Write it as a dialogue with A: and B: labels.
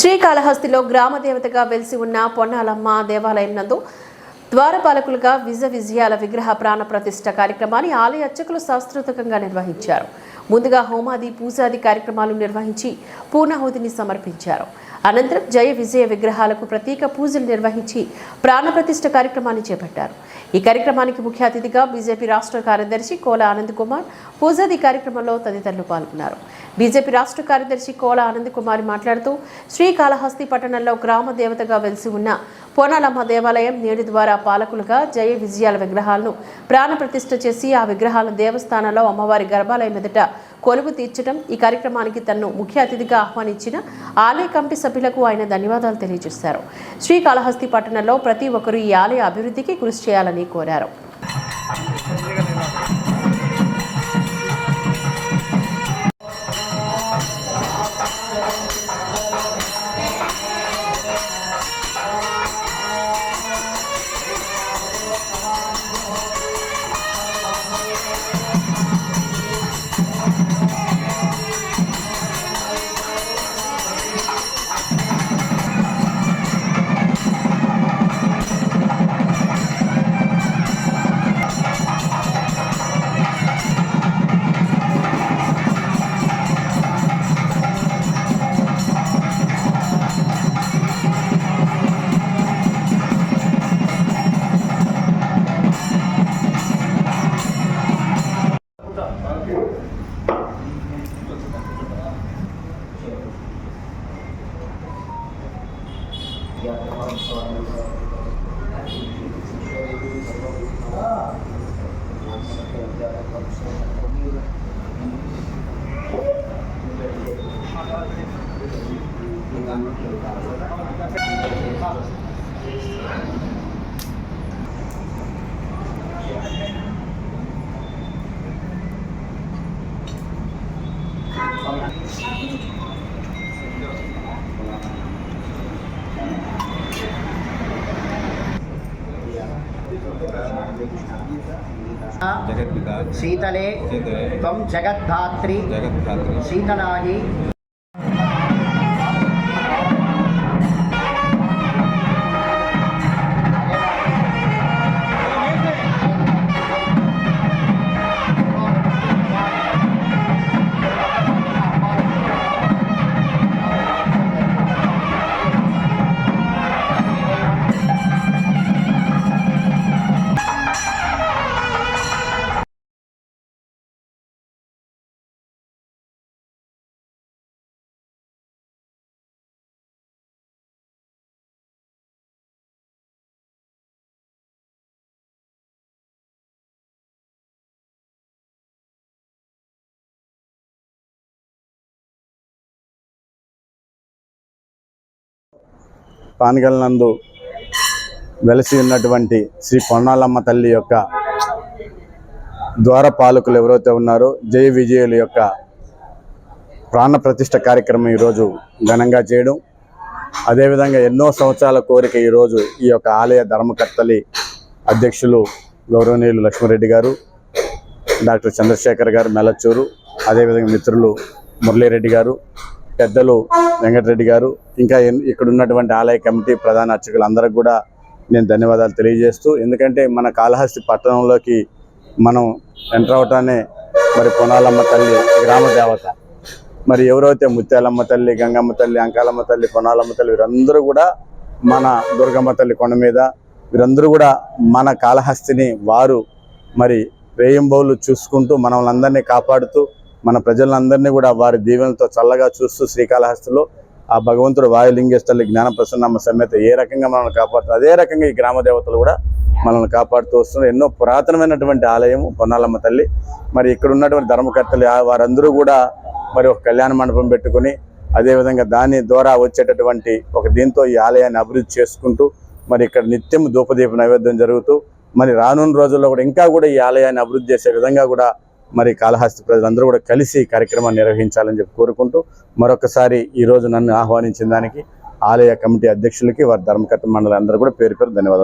A: శ్రీకాళహస్తిలో గ్రామ దేవతగా వెలిసి ఉన్న పొన్నాలమ్మ దేవాలయం నందు ద్వారపాలకులుగా విజ విజయాల విగ్రహ ప్రాణ ప్రతిష్ట కార్యక్రమాన్ని ఆలయ అర్చకులు శాస్త్రోతకంగా నిర్వహించారు. ముందుగా హోమాది పూజాది కార్యక్రమాలు నిర్వహించి పూర్ణాహుతిని సమర్పించారు. అనంతరం జయ విజయ విగ్రహాలకు ప్రత్యేక పూజలు నిర్వహించి ప్రాణప్రతిష్ఠ కార్యక్రమాన్ని చేపట్టారు. ఈ కార్యక్రమానికి ముఖ్య అతిథిగా బీజేపీ రాష్ట్ర కార్యదర్శి కోల ఆనంద్ కుమార్ పూజాది కార్యక్రమంలో తదితరులు పాల్గొన్నారు. బీజేపీ రాష్ట్ర కార్యదర్శి కోల ఆనంద్ కుమార్ మాట్లాడుతూ శ్రీకాళహస్తి పట్టణంలో గ్రామ దేవతగా వెలిసి ఉన్న పోనాలమ్మ దేవాలయం నేడు ద్వారా పాలకులుగా జయ విజయాల విగ్రహాలను ప్రాణప్రతిష్ఠ చేసి ఆ విగ్రహాలను దేవస్థానంలో అమ్మవారి గర్భాలయం ఎదుట కొలువు తీర్చడం ఈ కార్యక్రమానికి తనను ముఖ్య అతిథిగా ఆహ్వానించిన ఆలయ కమిటీ సభ్యులకు ఆయన ధన్యవాదాలు తెలియజేశారు. శ్రీకాళహస్తి పట్టణంలో ప్రతి ఒక్కరూ ఈ ఆలయ అభివృద్ధికి కృషి చేయాలని కోరారు.
B: सीतले
C: त्वं
B: जगद्धात्री।
D: शीतलायि నందు వెలసి ఉన్నటువంటి శ్రీ పొన్నాలమ్మ తల్లి యొక్క ద్వారపాలకులు ఎవరైతే ఉన్నారో జయ విజయుల యొక్క ప్రాణ ప్రతిష్ట కార్యక్రమం ఈరోజు ఘనంగా చేయడం. అదేవిధంగా ఎన్నో సంవత్సరాల కోరిక ఈరోజు ఈ యొక్క ఆలయ ధర్మకర్తలి అధ్యక్షులు గౌరవనీయులు లక్ష్మారెడ్డి గారు డాక్టర్ చంద్రశేఖర్ గారు మెలచ్చూరు అదేవిధంగా మిత్రులు మురళీరెడ్డి గారు పెద్దలు వెంకటరెడ్డి గారు ఇంకా ఇక్కడ ఉన్నటువంటి ఆలయ కమిటీ ప్రధాన అర్చకులందరికీ కూడా నేను ధన్యవాదాలు తెలియజేస్తూ ఎందుకంటే మన కాళహస్తి పట్టణంలోకి మనం ఎంటర్ అవటానే మరి పొనాలమ్మ తల్లి గ్రామ దేవత. మరి ఎవరైతే ముత్యాలమ్మ తల్లి గంగమ్మ తల్లి అంకాలమ్మ తల్లి పొనాలమ్మ తల్లి వీరందరూ కూడా మన దుర్గమ్మ తల్లి కొండ మీద వీరందరూ కూడా మన కాళహస్తిని వారు మరి రేయింబౌలు చూసుకుంటూ మనల్ని కాపాడుతూ మన ప్రజలందరినీ కూడా వారి దీవెనలతో చల్లగా చూస్తూ శ్రీకాళహస్తిలో ఆ భగవంతుడు వాయులింగేశ్వరులు జ్ఞాన ప్రసన్నమ్మ సమేత ఏ రకంగా మనల్ని కాపాడుతూ అదే రకంగా ఈ గ్రామ దేవతలు కూడా మనల్ని కాపాడుతూ వస్తున్నారు. ఎన్నో పురాతనమైనటువంటి ఆలయం పొన్నాలమ్మ తల్లి. మరి ఇక్కడ ఉన్నటువంటి ధర్మకర్తలు వారందరూ కూడా మరి ఒక కళ్యాణ మండపం పెట్టుకుని అదేవిధంగా దాని ద్వారా వచ్చేటటువంటి ఒక దీంతో ఈ ఆలయాన్ని అభివృద్ధి చేసుకుంటూ మరి ఇక్కడ నిత్యం ధూపదీప నైవేద్యం జరుగుతూ మరి రానున్న రోజుల్లో కూడా ఇంకా కూడా ఈ ఆలయాన్ని అభివృద్ధి చేసే విధంగా కూడా మరి కాళహస్తి ప్రజలందరూ కూడా కలిసి కార్యక్రమాన్ని నిర్వహించాలని చెప్పి కోరుకుంటూ మరొకసారి ఈరోజు నన్ను ఆహ్వానించిన దానికి ఆలయ కమిటీ అధ్యక్షులకి వారి ధర్మకర్త మండలి అందరూ కూడా పేరు పేరు ధన్యవాదాలు.